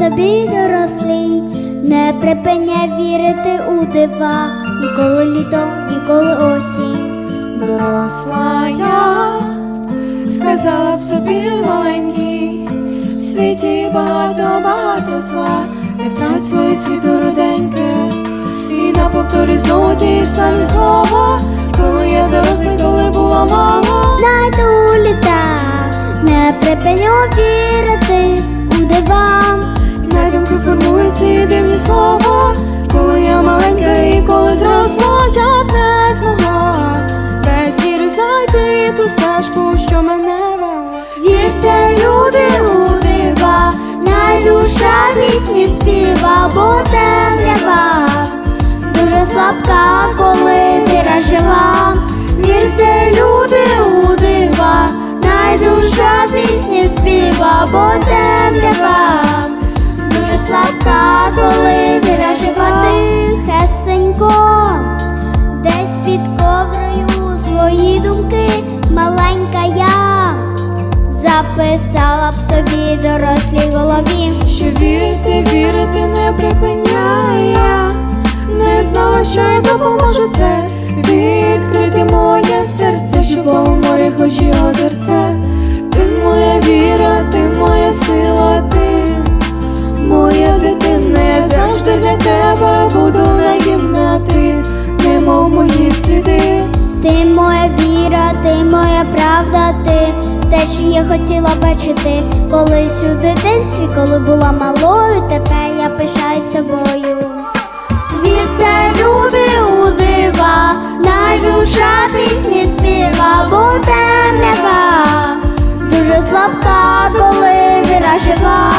собі дорослій, не припиняй вірити у дива, ніколи літо, ніколи осінь. Доросла я, сказала б собі маленький, в світі багато, багато зла, не втрать своє світло руденьке, і на повторі знову ті ж самі слова, коли я дорослий, коли була мала. Найду літа, не припиню вірити у дива. І на думки формують ці дивні слова, коли я маленька і коли зросла, я б не змогла без віри знайти ту стежку, що мене вела. Вірте, люди, у дива, най душа пісні співа, бо темрява дуже слабка, коли віра жива. Вірте, люди, у дива, най душа пісні співа, бо темрява маленька я записала б собі дорослій голові. Що вірити, вірити не припиняє. Я Не знала, що й допоможе це. Відкрити моє серце, що по морі хоч і озерце. Ти моя віра, ти моя сила, ти очі я хотіла бачити колись у дитинстві, коли була малою, тепер я пишаюсь тобою. Вірте, люди у дива, найдуша пісні співа, бо темрява, дуже слабка, коли віра жива.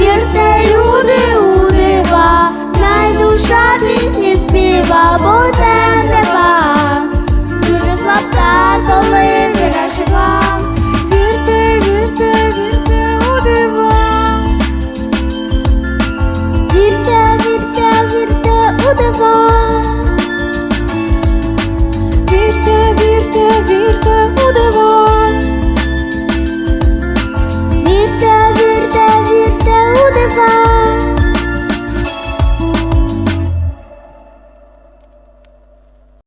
Вірте, люди у дива, найдуша пісні співа, бо